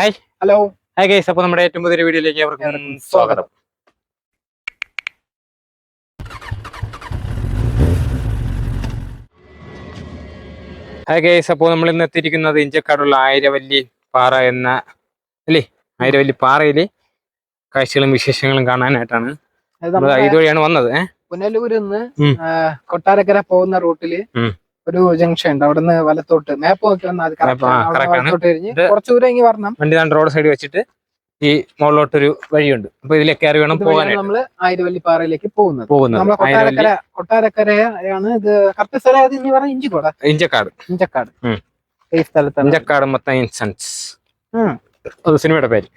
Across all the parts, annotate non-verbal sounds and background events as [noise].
Hi hello hi guys അപ്പോൾ നമ്മുടെ ഏറ്റവും പുതിയ വീഡിയോയിലേക്ക് അവർക്കും സ്വാഗതം. ഹായ് ഗൈസ് അപ്പോൾ നമ്മൾ ഇന്ന് എത്തിയിരിക്കുന്നത് ഇഞ്ചക്കാടുള്ള ആയിരവല്ലി പാറ എന്ന അല്ലേ? ആയിരവല്ലി പാറയിലെ കാഴ്ചകളും വിശേഷങ്ങളും കാണാനായിട്ടാണ്. ഇതുവഴിയാണ് വന്നത് പുനലൂരിൽ നിന്ന് കൊട്ടാരക്കര പോകുന്ന റൂട്ടിൽ. ഒരു ജംഗ്ഷൻ ഉണ്ട്. അവിടുന്ന് വലത്തോട്ട്. മാപ്പ് നോക്കി വന്നാൽ. വലത്തോട്ട് ഇത് ദൂരം വരണം. വണ്ടി റോഡ് സൈഡ് വെച്ചിട്ട് ഈ മുകളിലോട്ടൊരു വഴിയുണ്ട്. അപ്പൊ ഇതിലേക്ക് കയറി വേണം പോകാൻ നമ്മൾ ആയിരവല്ലിപ്പാറയിലേക്ക് പോകുന്നത്. പോകുന്നത്. കൊട്ടാരക്കര കൊട്ടാരക്കരയാണ് ഇത് കറക്റ്റ് സ്ഥലം ഇനി പറഞ്ഞ ഇഞ്ചിക്കോട. ഇഞ്ചക്കാട്. ഇഞ്ചക്കാട്. ഈ സ്ഥലത്താണ്. ഇഞ്ചക്കാട് മൊത്തം ഇൻസൻസ്. അത് സിനിമയുടെ പേര്.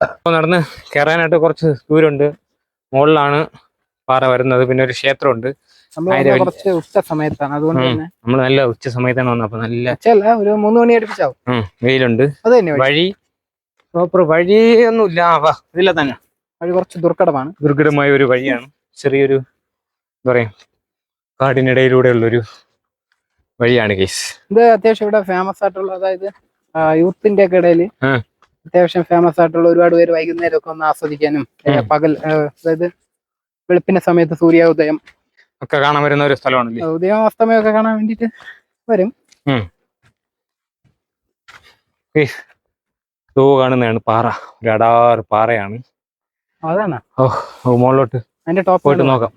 അപ്പൊ നടന്ന് കയറാനായിട്ട് കുറച്ച് ദൂരമുണ്ട്. മുകളിലാണ് പാറ വരുന്നത്. പിന്നെ ഒരു ക്ഷേത്രമുണ്ട്. നമ്മൾ. കുറച്ച് ഉച്ച സമയത്താണ്. അതുകൊണ്ട് തന്നെ നമ്മൾ നല്ല ഉച്ച സമയത്താണ് വന്നത്. അപ്പൊ നല്ല ഉച്ചയല്ല ഒരു മൂന്ന് മണി അടുപ്പിച്ചാവും. വെയിലുണ്ട്. അത് തന്നെ വഴി. പ്രോപ്പർ വഴി ഒന്നുമില്ല ആ, വാ ഇതില്ല തന്നെ. വഴി കുറച്ച് ദുർഘടമാണ്. ദുർഘടമായ ഒരു വഴിയാണ്. ചെറിയൊരു എന്താ പറയാ കാടിനിടയിലൂടെയുള്ളൊരു വഴിയാണ് കേസ് ഇത് അത്യാവശ്യം ഇവിടെ ഫേമസ് ആയിട്ടുള്ള അതായത് യൂത്തിന്റെ ഒക്കെ ഇടയിൽ അത്യാവശ്യം ഫേമസ് ആയിട്ടുള്ള ഒരുപാട് പേര് വൈകുന്നേരം ഒക്കെ ഒന്ന് ആസ്വദിക്കാനും പകൽ അതായത് വെളുപ്പിന്റെ സമയത്ത് സൂര്യോദയം ഒക്കെ കാണാൻ വരുന്ന ഒരു സ്ഥലമാണല്ലേ? ഉദയം അസ്തമയം ഒക്കെ കാണാൻ വേണ്ടിട്ട് വരും. തൂ കാണുന്നതാണ് പാറ. ഒരു അടാറ് പാറയാണ്. അതാണ്. ഓ മുകളിലോട്ട് അതിന്റെ ടോപ്പ് പോയിട്ട് നോക്കാം.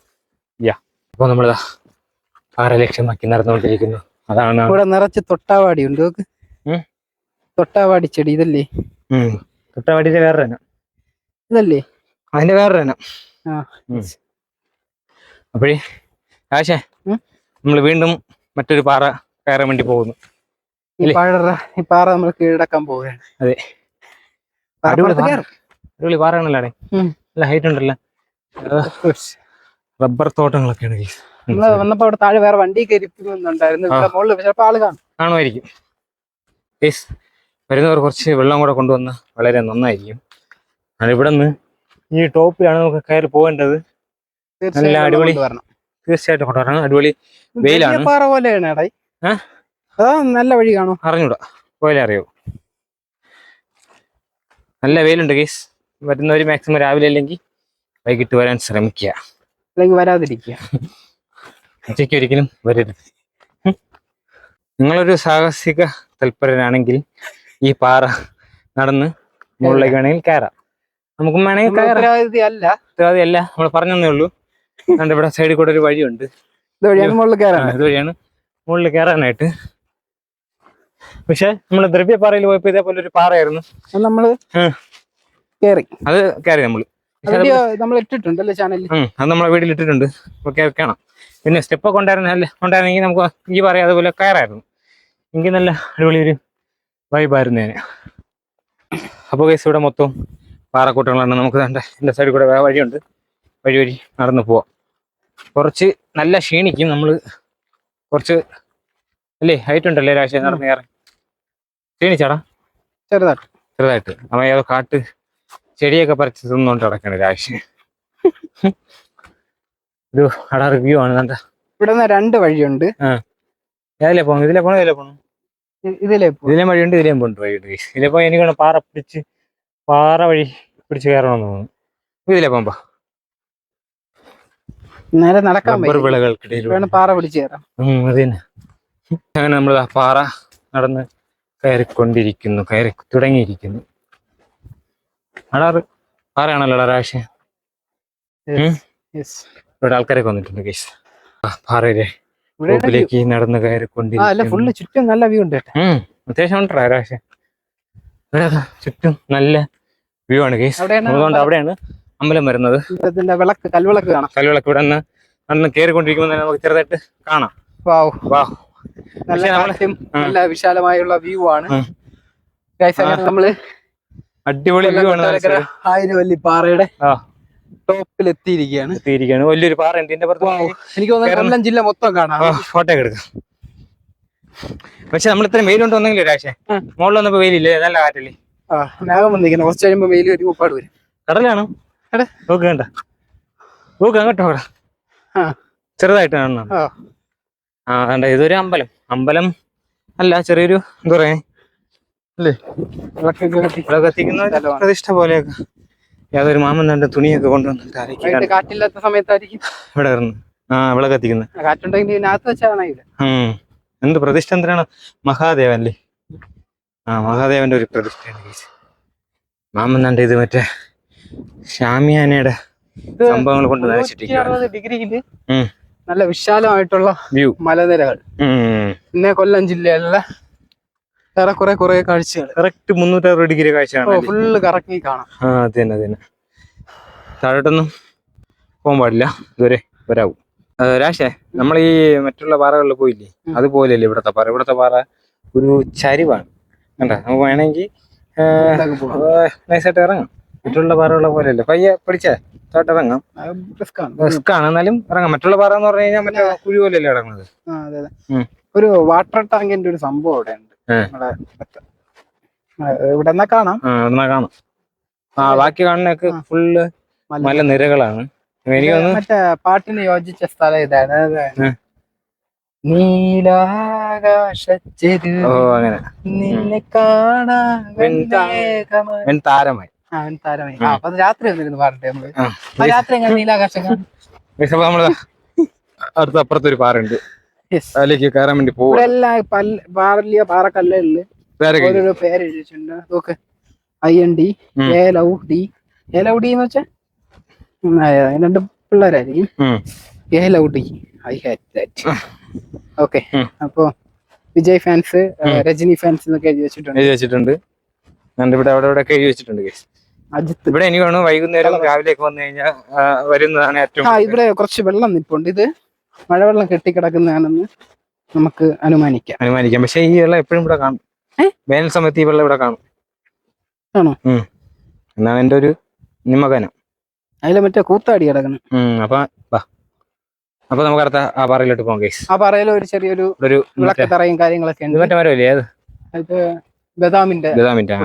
യാ അപ്പൊ നമ്മളിതാ പാറ ലക്ഷ്യമാക്കി നടന്നുകൊണ്ടിരിക്കുന്നു. അതാണ് ഇവിടെ നിറച്ച് തൊട്ടാവാടി ഉണ്ട് നോക്ക്. തൊട്ടാവാടി ചെടി ഇതല്ലേ? തൊട്ടാവാടി വേറെ ഇതല്ലേ? അതിന്റെ വേറെ ആ. അപ്പോഴേ ആശേ നമ്മൾ നമ്മൾ വീണ്ടും മറ്റൊരു പാറ കയറാൻ വേണ്ടി പോകുന്നു. ഈ പാറ ഈ പാറ നമ്മൾ കീഴടക്കാൻ പോവുകയാണ്. അതെ. അടിപൊളി പാറയാണല്ലോ അവിടെ. നല്ല ഹൈറ്റ് ഉണ്ടല്ലോ. റബ്ബർ തോട്ടങ്ങളൊക്കെയാണ് guys. നമ്മൾ വന്നപ്പോ അവിടെ താഴെ വേറെ വണ്ടി കയറിക്കുന്നുണ്ടായിരുന്നു ഇവിടെ മുകളിൽ ചിലപ്പോ ആൾ കാണും. കാണുമായിരിക്കും. വരുന്നവർ കുറച്ച് വെള്ളം കൂടെ കൊണ്ടുവന്ന വളരെ നന്നായിരിക്കും. ഇവിടെ നിന്ന് ഈ ടോപ്പിലാണ് നമുക്ക് കയറി പോകേണ്ടത്. നല്ല അടിപൊളി. കൊണ്ടുവരണം. തീർച്ചയായിട്ടും കൊണ്ടുവരണം. അടിപൊളി വെയിലാണ്. പാറ പോലെയാണ് എടാ. നല്ല വഴി കാണോ. അറിഞ്ഞൂടാ. പോയാലേ അറിയൂ. നല്ല വെയിലുണ്ട് കേസ് വരുന്നവർ മാക്സിമം രാവിലെ അല്ലെങ്കിൽ വൈകിട്ട് വരാൻ ശ്രമിക്കുക. അല്ലെങ്കിൽ വരാതിരിക്കുക. [laughs] ഉച്ചയ്ക്ക് ഒരിക്കലും വരരുത്. നിങ്ങളൊരു സാഹസിക തൽപരനാണെങ്കിൽ ഈ പാറ നടന്ന് മുകളിലേക്ക് വേണമെങ്കിൽ കയറാം. നമുക്കും വേണമെങ്കിൽ നമ്മൾ കയറാം. അല്ല അല്ല നമ്മൾ പറഞ്ഞേ ഉള്ളൂ. അതുകൊണ്ട് ഇവിടെ സൈഡിൽ കൂടെ ഒരു വഴിയുണ്ട്. ഇതുവഴിയാണ് മുകളിൽ കയറാൻ. ഇതുവഴിയാണ് മുകളിൽ കയറാനായിട്ട്. പക്ഷെ നമ്മൾ ദ്രവ്യപ്പാറയിൽ പോയപ്പോ ഇതേപോലെ ഒരു പാറയായിരുന്നു. നമ്മൾ കയറി അത് കയറി നമ്മൾ. അത് നമ്മൾ ഇട്ടിട്ടുണ്ട് അല്ലേ ചാനലിൽ അത് നമ്മളെ വീട്ടിൽ ഇട്ടിട്ടുണ്ട്. അപ്പൊ കേൾക്കണം പിന്നെ സ്റ്റെപ്പ് ഒക്കെ കൊണ്ടായിരുന്നെങ്കിൽ ഉണ്ടായിരുന്നെങ്കിൽ നമുക്ക് ഈ പറയാം അതുപോലെ കയറായിരുന്നു. എങ്കിൽ നല്ല അടിപൊളി ഒരു വൈബായിരുന്നേനെ അപ്പോൾ കേസ് ഇവിടെ മൊത്തം പാറക്കൂട്ടങ്ങളാണ്. നമുക്ക് എന്റെ എന്റെ സൈഡിൽ കൂടെ വഴിയുണ്ട്. വഴി വഴി നടന്നു പോവാം. കുറച്ച് നല്ല ക്ഷീണിക്കും നമ്മൾ കുറച്ച് അല്ലേ ഹൈറ്റ് ഉണ്ടല്ലേ രാശി നടന്ന് കയറി ക്ഷീണിച്ചാടാ? ചെറുതായിട്ട്. ചെറുതായിട്ട്. അവൻ ഏതോ കാട്ട് ചെടിയൊക്കെ പറിച്ച് തിന്നുകൊണ്ട് കിടക്കണ രാശി. ഒരു അട റിവ്യൂ ആണ് കണ്ട. ഇവിടെ നിന്ന് രണ്ട് വഴിയുണ്ട്. ഏതിലെ പോകണം ഇതിലെ പോകണം ഇതിലെ പോകണം ഇതിലെ ഇതിലേ വഴിയുണ്ട് ഇതിലേം പോകണ്ട വഴിയുണ്ട്. ഇതിലെ പോയി എനിക്ക് പാറ പിടിച്ച് പാറ വഴി പിടിച്ച് കയറണമെന്ന് തോന്നുന്നു. ഇതിലെ പോകുമ്പോ നേരെ നടക്കാൻ വിളകൾക്കിടയിൽ വേണം പാറ പിടിച്ച് കയറാം അങ്ങനെ നമ്മൾ പാറ നടന്ന് കയറിക്കൊണ്ടിരിക്കുന്നു കയറി തുടങ്ങിയിരിക്കുന്നു. അടാറ് പാറയാണല്ലോ. Yes. ഇവിടെ ആൾക്കാരൊക്കെ വന്നിട്ടുണ്ട് കേസ് പാറയിലെ ഇവിടെ ടോപ്പിലേക്ക് നടന്ന് കയറിക്കൊണ്ടിരിക്കുന്നു. ചുറ്റും നല്ല വ്യൂ ഉണ്ട് അത്യാവശ്യം ഉണ്ടോ രാശി ഇവിടെ ചുറ്റും നല്ല വ്യൂ ആണ് കേസ് അതുകൊണ്ട് അവിടെയാണ് അമ്പലം വരുന്നത്. വിളക്ക് കൽവിളക്ക് കാണാം. കൽവിളക്ക് ഇവിടെ നിന്ന് നടന്ന് കയറിക്കൊണ്ടിരിക്കുമ്പോൾ തന്നെ നമുക്ക് ചെറുതായിട്ട് കാണാം. വാവ്. വാ നല്ല കാറ്റും നല്ല വിശാലമായുള്ള വ്യൂ ആണ്. നമ്മൾ അടിപൊളി വ്യൂ ആണ് ആയിരവല്ലി പാറയുടെ ടോപ്പിൽ എത്തിയിരിക്കുകയാണ്. എത്തിയിരിക്കുകയാണ്. വലിയൊരു പാറ ഉണ്ട് ഇതിന്റെ പുറത്ത് എനിക്ക് തോന്നുന്നു ജില്ല മൊത്തം കാണാം. ഫോട്ടോ എടുക്കാം. പക്ഷെ നമ്മൾ ഇത്രയും വെയിലുണ്ട് ഒന്നെങ്കിലും രാശേ. മുകളിൽ വന്നപ്പോ വെയിലില്ലേ? നല്ല കാറ്റല്ലേ? ആ മേഘം വന്നിരിക്കുന്നു. കുറച്ച് കഴിയുമ്പോ വെയിൽ ഒരു മുപ്പാട് വരും. കടലാണോ. എടെ. നോക്ക് വേണ്ട നോക്ക് അങ്ങോട്ടോ അവിടെ ചെറുതായിട്ട് കാണണം. ആ. വേണ്ട ഇതൊരു അമ്പലം. അമ്പലം അല്ല ചെറിയൊരു എന്താ പറയാ അല്ലേ കത്തിക്കുന്ന പ്രതിഷ്ഠ പോലെയൊക്കെ. യാതൊരു മാമൻ തന്റെ തുണിയൊക്കെ കൊണ്ടുവന്നിട്ട് കാറ്റില്ലാത്ത സമയത്തായിരിക്കും. ഇവിടെ ഇറങ്ങുന്നു ആ ഇവിടെ കത്തിക്കുന്നത്. കാറ്റുണ്ടെങ്കിൽ എന്ത് പ്രതിഷ്ഠ എന്തിനാണ്? മഹാദേവൻ അല്ലേ ആ മഹാദേവന്റെ ഒരു പ്രതിഷ്ഠയാണ്. മാമൻ തന്റെ ഇത് മറ്റേ ഷാമിയാനയുടെ സംഭവങ്ങൾ കൊണ്ട് നനച്ചിട്ടിരിക്കുകയാണ് ഡിഗ്രിയിൽ. നല്ല വിശാലമായിട്ടുള്ള വ്യൂ. മലനിരകൾ. പിന്നെ കൊല്ലം ജില്ലയിലുള്ള ഏറെക്കുറെ കുറെ കാഴ്ചകൾ. കറക്റ്റ് മുന്നൂറ്ററുപത് ഡിഗ്രി കാഴ്ചയാണ് ഫുള്ള് കറക്കി കാണാം. അതെ തന്നെ അത് തന്നെ. താഴോട്ടൊന്നും പോകാൻ പാടില്ല. ഇതുവരെ വരാവും. രാശേ നമ്മൾ ഈ മറ്റുള്ള പാറകളിൽ പോയില്ലേ. അതുപോലെയല്ലേ ഇവിടത്തെ പാറ? ഇവിടത്തെ പാറ ഒരു ചരിവാണ്. കണ്ട? നമുക്ക് വേണമെങ്കിൽ. നൈസായിട്ട് ഇറങ്ങാം. മറ്റുള്ള പാറകളെ പോലെയല്ലേ? പയ്യെ പിടിച്ചേ? താട്ട് ഇറങ്ങാം ആണ്. റിസ്ക് ആണ് എന്നാലും ഇറങ്ങാം. മറ്റുള്ള പാറ എന്ന് പറഞ്ഞു കഴിഞ്ഞാൽ മറ്റേ കുഴി പോലെയല്ലേ ഇറങ്ങുന്നത് ആ, അതെ അതെ. ഉം. ഒരു വാട്ടർ ടാങ്കിന്റെ ഒരു സംഭവം അവിടെ ഉണ്ട് ഏ. നമ്മുടെ മറ്റേ, ആ, ഇവിടെ കാണാം? ആ കാണാം. ആ ബാക്കി കാണുന്നൊക്കെ. ഫുള്ള് മല. നിരകളാണ്. എനിക്ക് തോന്നുന്നു മറ്റേ പാട്ടിന് യോജിച്ച സ്ഥലം ഇതാണ്. ഏ. നീലാകാശച്ചെരു ഓ അങ്ങനെ. നിന്നെ കാണാൻ വെൺതാ- മേഘമായി. അവൻ താരമായി. ആ, അപ്പൊ അത് രാത്രി വന്നിരുന്നു പാടട്ടെ നമ്മൾ. ആ. ആ, രാത്രി എങ്ങനെ നീലാകാശം കാണും? ഗയ്സ്, നമ്മൾ അടുത്ത അപ്പുറത്തൊരു Yes. അതിലേക്ക് കയറാൻ വേണ്ടി പോവുക ഇവിടെ എല്ലാം പല്ല പാറലിയ പാറക്കല്ലുകളിൽ ഓരോരോ പേര് നോക്ക്. I N D A love D. A love D എന്ന് രണ്ട് പിള്ളേരായിരിക്കും. A love D. I hate that okay. അപ്പോ വിജയ് ഫാൻസ്. രജനി ഫാൻസ് എന്നൊക്കെ എഴുതി വെച്ചിട്ടുണ്ട്. എഴുതി വെച്ചിട്ടുണ്ട്. ഞാൻ ഇവിടെ അവിടെ ഇവിടെ എഴുതി വെച്ചിട്ടുണ്ട് ഗയ്സ്. അജിത്ത്. ഇവിടെ എനിക്ക് വേണം വൈകുന്നേരം രാവിലെ ഒക്കെ വന്നു കഴിഞ്ഞാൽ വരുന്നതാണ് ഏറ്റവും ആ ഇവിടെ കുറച്ച് വെള്ളം നിപ്പുണ്ട്. ഇത് മഴവെള്ളം കെട്ടിക്കിടക്കുന്നതാണെന്ന് നമുക്ക് അനുമാനിക്കാം. അനുമാനിക്കാം. പക്ഷെ ഈ വെള്ളം എപ്പോഴും ഇവിടെ കാണും? വേനൽ സമയത്ത് ഈ വെള്ളം ഇവിടെ കാണും. ആണോ? എന്നാണ് എന്റെ ഒരു നിമകനം അതിലെ മറ്റേ കൂത്താടി കിടക്കണം. അപ്പൊ വാ. അപ്പൊ നമുക്ക് അടുത്ത ആ പാറയിലോട്ട് പോകാം ആ പാറയിൽ ഒരു ചെറിയൊരു ഒരു വിളക്കത്തറയും വിളക്ക് തറയും കാര്യങ്ങളൊക്കെ ഉണ്ട്. മറ്റേ മരമല്ലേ അത്? ബദാമിന്റെ ബദാമിന്റെ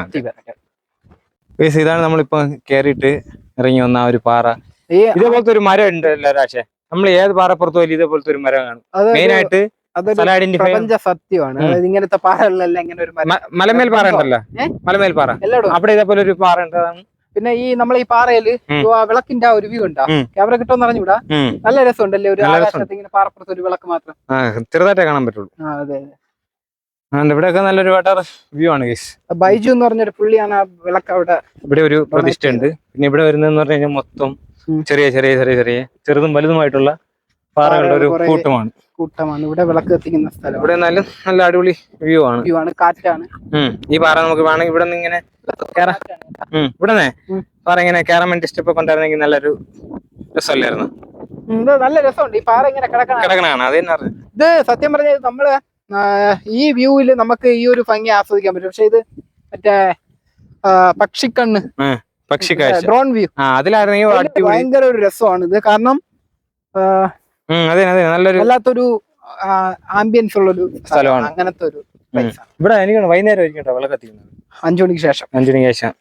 ഇതാണ് നമ്മളിപ്പോ കേറിയിട്ട് ഇറങ്ങി വന്ന ഒരു പാറ. ഇതേപോലത്തെ ഒരു മരം ഉണ്ട് രാശേ നമ്മൾ ഏത് പാറപ്പുറത്ത് പോലും ഇതേപോലത്തെ ഒരു മരം കാണും. മെയിൻ ആയിട്ട് പ്രപഞ്ച സത്യമാണ്. അതായത് ഇങ്ങനത്തെ പാറകളിലെല്ലാം ഇങ്ങനെ ഒരു മലമേൽ പാറ ഉണ്ടല്ലോ. മലമേൽ പാറ. അവിടെ ഇതേപോലെ ഒരു പാറ ഉണ്ട്. പിന്നെ ഈ നമ്മൾ ഈ പാറയിൽ. വിളക്കിന്റെ ആ ഒരു വ്യൂ ഉണ്ടാ? ക്യാമറ കിട്ടുമെന്ന് അറിഞ്ഞൂടാ. നല്ല രസമുണ്ടല്ലേ ഒരു ആകാശത്ത് ഇങ്ങനെ പാറപ്പുറത്ത് ഒരു വിളക്ക് മാത്രം? ചെറുതായിട്ടേ കാണാൻ പറ്റുള്ളൂ. അതെ അതെ. ഇവിടെയൊക്കെ നല്ലൊരു വാട്ടർ വ്യൂ ആണ് ഗൈസ് ബൈജു എന്ന് പറഞ്ഞൊരു പുള്ളിയാണ് ആ വിളക്ക് അവിടെ ഇവിടെ ഒരു പ്രതിഷ്ഠ ഉണ്ട്. പിന്നെ ഇവിടെ വരുന്നതെന്ന് പറഞ്ഞു കഴിഞ്ഞാൽ മൊത്തം ചെറിയ ചെറിയ ചെറിയ ചെറിയ ചെറുതും വലുതുമായിട്ടുള്ള പാറകളുടെ ഒരു കൂട്ടമാണ്. കൂട്ടമാണ്. ഇവിടെ വിളക്ക് എത്തിക്കുന്ന സ്ഥലം. ഇവിടെ നല്ല നല്ല അടിപൊളി വ്യൂ ആണ്. വ്യൂ ആണ് കാറ്റാണ്. ഈ പാറ നമുക്ക് വേണമെങ്കിൽ ഇവിടെ നിന്ന് ഇങ്ങനെ കേറാം. ഇവിടെ ഉം. പാറ ഇങ്ങനെ കയറാൻ വേണ്ടി സ്റ്റെപ്പ് ഒക്കെ ഉണ്ടായിരുന്നെങ്കിൽ നല്ലൊരു രസമല്ലായിരുന്നു. നല്ല രസമുണ്ട്. ഈ പാറ ഇങ്ങനെ കിടക്കണം കിടക്കണാണ് അത് തന്നെ ഇത് സത്യം പറഞ്ഞാൽ നമ്മൾ ഈ വ്യൂവിൽ നമുക്ക് ഈ ഒരു ഭംഗി ആസ്വദിക്കാൻ പറ്റും. പക്ഷെ ഇത് മറ്റേ പക്ഷിക്കണ്ണ്. പക്ഷിക്കാഴ്ച. ഡ്രോൺ വ്യൂ അതിലായിരുന്നെങ്കിൽ അടിപൊളി ഭയങ്കര ഒരു രസമാണ്. ഇത് കാരണം അതെ അതെ നല്ലൊരു വല്ലാത്തൊരു ആംബിയൻസ് ഉള്ളൊരു സ്ഥലമാണ്. അങ്ങനത്തെ ഒരു. ഇവിടെ എനിക്ക് വൈകുന്നേരം ആയിരിക്കും കേട്ടോ വിളക്ക് കത്തിക്കുന്നത്. അഞ്ചു മണിക്ക് ശേഷം. അഞ്ചു മണിക്ക് ശേഷം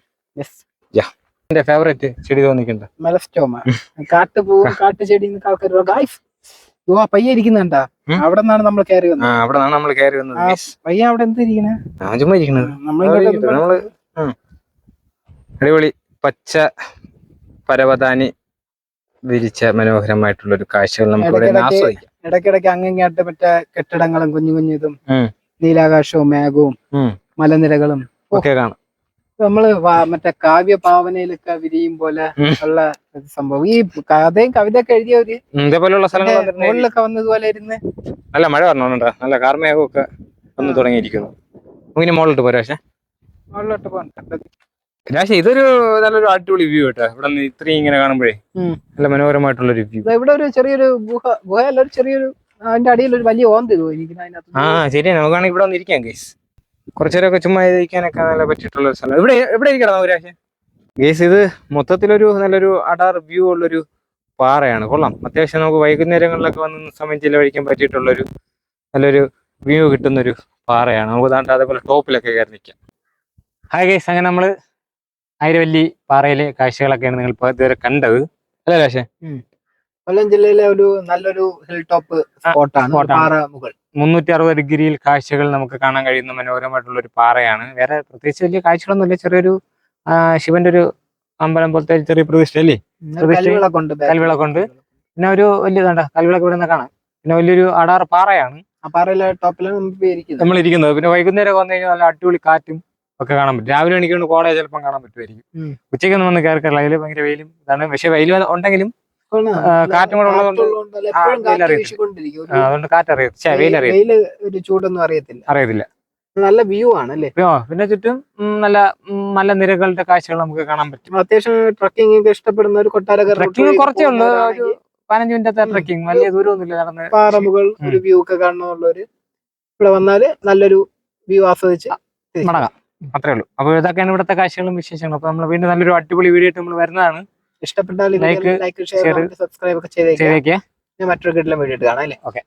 എന്റെ ഫേവറേറ്റ് ചെടി തോന്നിക്കുന്നുണ്ട് മെലസ്റ്റോമ കാട്ടുപൂവും കാട്ടുചെടി ആൾക്കാർ ഗായ്സ് ഓ പയ്യ ഇരിക്കുന്നുണ്ടാ. അവിടെ നിന്നാണ് നമ്മൾ കയറി വന്നത്. അവിടെ നിന്നാണ് നമ്മൾ കയറി വന്നത്. പയ്യ അവിടെ എന്താ ഇരിക്കണേ? ആ ചുമ്മാ ഇരിക്കണത്. നമ്മൾ അടിപൊളി പച്ച പരവതാനി വിരിച്ച മനോഹരമായിട്ടുള്ള ഒരു കാഴ്ചകൾ നമുക്ക് ഇവിടെ ആസ്വദിക്കാം. ഇടയ്ക്കിടയ്ക്ക് അങ്ങങ്ങാട്ട് മറ്റേ കെട്ടിടങ്ങളും കുഞ്ഞു കുഞ്ഞു ഇതും നീലാകാശവും മേഘവും മലനിരകളും ഒക്കെ കാണാം. നമ്മൾ മറ്റേ കാവ്യ ഭാവനയിലൊക്കെ വിരിയും പോലെ ഉള്ള സംഭവം. ഈ കഥയും കവിതയൊക്കെ എഴുതിയ ഒരു ഇതേപോലെയുള്ള മുകളിലൊക്കെ വന്നതുപോലെ ഇരുന്ന് നല്ല മഴ പറഞ്ഞോണ്ടാ നല്ല കാർമേഘമൊക്കെ വന്ന് തുടങ്ങിയിരിക്കുന്നു. ഇനി മുകളിലോട്ട് പോരാ പക്ഷേ മുകളിലോട്ട് പോകണ്ട രാശ ഇതൊരു നല്ലൊരു അടിപൊളി വ്യൂ കേട്ടോ. ഇവിടെ നിന്ന് ഇത്രയും ഇങ്ങനെ കാണുമ്പോഴേ നല്ല മനോഹരമായിട്ടുള്ള ഒരു വ്യൂ. ഇവിടെ ഒരു ചെറിയൊരു ഗുഹ ഗുഹയല്ല ഒരു ചെറിയൊരു അതിന്റെ അടിയിൽ ഒരു വലിയ ഓന്ത് ഇരിക്കുന്നു ആ അതിനകത്ത് ശരിയാണ് നമുക്കാണെങ്കിൽ ഇവിടെ വന്നിരിക്കാം കേസ് കുറച്ചേരൊക്കെ ചുമ്മാ ഇരിക്കാനൊക്കെ നല്ല പറ്റിയിട്ടുള്ള ഒരു സ്ഥലം. ഇവിടെ എവിടെ ഇരിക്കണം നമുക്ക് രാശി ഗേസ് ഇത് മൊത്തത്തിലൊരു നല്ലൊരു അടാർ വ്യൂ ഉള്ളൊരു പാറയാണ്. കൊള്ളാം. അത്യാവശ്യം നമുക്ക് വൈകുന്നേരങ്ങളിലൊക്കെ വന്ന് സമയം ചിലവഴിക്കാൻ പറ്റിയിട്ടുള്ളൊരു നല്ലൊരു വ്യൂ കിട്ടുന്നൊരു പാറയാണ്. നമുക്ക് ദാണ്ട് അതേപോലെ ടോപ്പിലൊക്കെ കയറി നിൽക്കാം ഹായ് ഗേസ് അങ്ങനെ നമ്മൾ ആയിരവല്ലി പാറയിലെ കാഴ്ചകളൊക്കെയാണ് നിങ്ങൾ ഇപ്പോൾ ഇതുവരെ കണ്ടത്. അല്ലേ രാശേ? കൊല്ലം ജില്ലയിലെ ഒരു നല്ലൊരു ഹിൽ ടോപ്പ് സ്പോട്ടാണ്. പാറ മുകൾ. മുന്നൂറ്റി അറുപത് ഡിഗ്രിയിൽ കാഴ്ചകൾ നമുക്ക് കാണാൻ കഴിയുന്ന മനോഹരമായിട്ടുള്ള ഒരു പാറയാണ്. വേറെ പ്രത്യേകിച്ച് വലിയ കാഴ്ചകളൊന്നുമില്ല. ചെറിയൊരു ശിവന്റെ ഒരു അമ്പലം പോലത്തെ ചെറിയ പ്രതിഷ്ഠ അല്ലേ കൽവിളക്കൊണ്ട്. പിന്നെ ഒരു വലിയ കണ്ട കൽവിളക്ക് ഇവിടെ നിന്ന് കാണാം. പിന്നെ വലിയൊരു അടാർ പാറയാണ്. ആ പാറയിലെ ടോപ്പിലാണ് നമ്മൾ ഇരിക്കുന്നത്. പിന്നെ വൈകുന്നേരം വന്നു കഴിഞ്ഞാൽ നല്ല അടിപൊളി കാറ്റും ഒക്കെ കാണാൻ പറ്റും. രാവിലെ എണീക്കൊണ്ട് കോടയെ ചിലപ്പം കാണാൻ പറ്റുമായിരിക്കും. ഉച്ചയ്ക്ക് ഉച്ചയ്ക്കൊന്നും വന്ന് കയറി അതിൽ ഭയങ്കര വെയിലും ഇതാണ്. പക്ഷെ വെയിൽ ഉണ്ടെങ്കിലും കാറ്റും കൂടെ ഉള്ളതുകൊണ്ട് അതുകൊണ്ട് കാറ്ററിയത് ഛെ, വെയിലറിയത് വെയിൽ ഒരു ചൂടൊന്നും അറിയത്തില്ല. അറിയത്തില്ല. നല്ല വ്യൂ ആണ് അല്ലേ? പിന്നെ, ചുറ്റും നല്ല നല്ല നിരകളുടെ കാഴ്ചകൾ നമുക്ക് കാണാൻ പറ്റും. അത്യാവശ്യം ട്രക്കിംഗ് ഒക്കെ ഇഷ്ടപ്പെടുന്ന ഒരു കൊട്ടാരക്കര route ട്രക്കിംഗ് കുറച്ചേ ഉള്ളൂ. ഒരു പതിനഞ്ച് മിനിറ്റത്തെ. ട്രക്കിംഗ് വലിയ ദൂരമൊന്നുമില്ല നടന്ന്. പാറമുകൾ ഒരു വ്യൂ ഒക്കെ കാണണമെന്നുള്ളൊരു ഇവിടെ വന്നാൽ നല്ലൊരു വ്യൂ ആസ്വദിച്ച് മടങ്ങാം അത്രേ ഉള്ളൂ. അപ്പോൾ ഇതൊക്കെയാണ് ഇവിടുത്തെ കാഴ്ചകളും വിശേഷങ്ങളും. അപ്പോൾ നമ്മൾ വീണ്ടും നല്ലൊരു അടിപൊളി വീഡിയോ ആയിട്ട് നമ്മൾ വരുന്നതാണ്. ഇഷ്ടപ്പെട്ടാൽ ലൈക്ക് ഷെയർ സബ്സ്ക്രൈബ് ഒക്കെ ചെയ്തേക്കാം. ഞാൻ മറ്റൊരു കിട്ടിലും വീഡിയോ കാണാം അല്ലേ? ഓക്കെ